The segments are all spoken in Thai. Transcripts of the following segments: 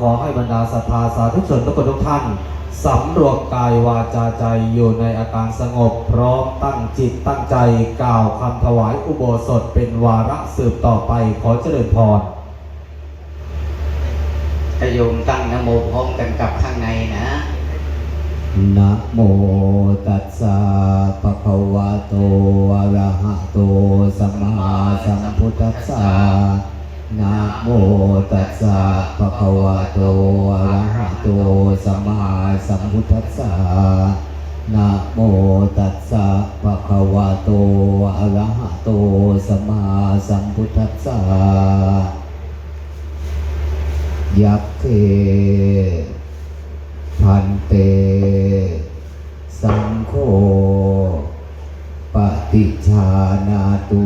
ขอให้บรรดาศรัทธาสาธุชนทุกคนทุกท่านสำรวมกายวาจาใจอยู่ในอาการสงบ พร้อมตั้งจิตตั้งใจกล่าวคำถวายอุโบสถเป็นวาระสืบต่อไปขอเจริญพรถ้าโยมตั้งนะโมพร้อมกันกับข้างในนะนะโมตัสสะภะคะวะโตอะระหะโตสัมมาสัมพุทธัสสะ นะโมตัสสะภะคะวะโตอะระหะโตสัมมาสัมพุทธัสสะนะโมตัสสะภะคะวะโตอะระหะโตสัมมาสัมพุทธัสสะยักเขพันเต สังโฆปฏิชานาตู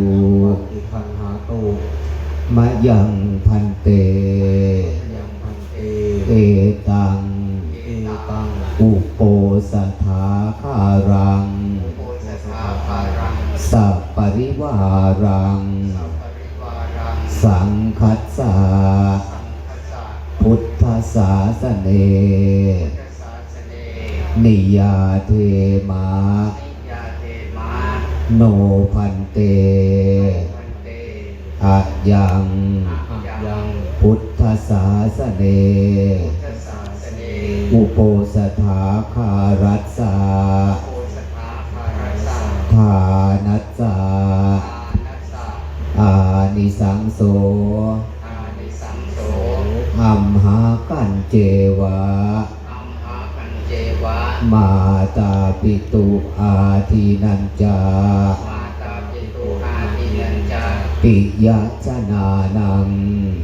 อิคันหาตู มะยังพันเตเอเอตัง อุโปสถาคารังโสถาภารังสัพปริวารังสัพปริวารัง สังคัสสาพุทธศาสเน นิยาเทมา โนพันเต อะยังอะยังพุทธศาสเนพุทธศาสเน อุโปสถาคารัสสาโอสถาภารัสสะทานัสสาอานัสสะอานิสังโสอานิสังโสอัมหากันเจวะอัมหาปัญเจวะมาตาปิตุอาทีนันจา ปิยะชนานัง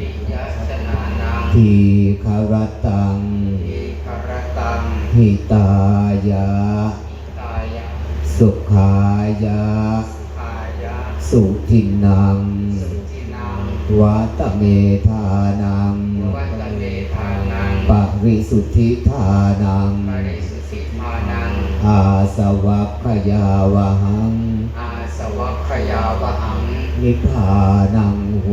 ปิยชนานัง ทีคารตังทีคารตังหิตายะตายะ สุขายะขายะสุทินังสุทินังวัตเมธานัง วัตเมธานัง ปริสุทธิธานังปริสุทธิมานังอาสวัคยาวหัง นิพพานังโห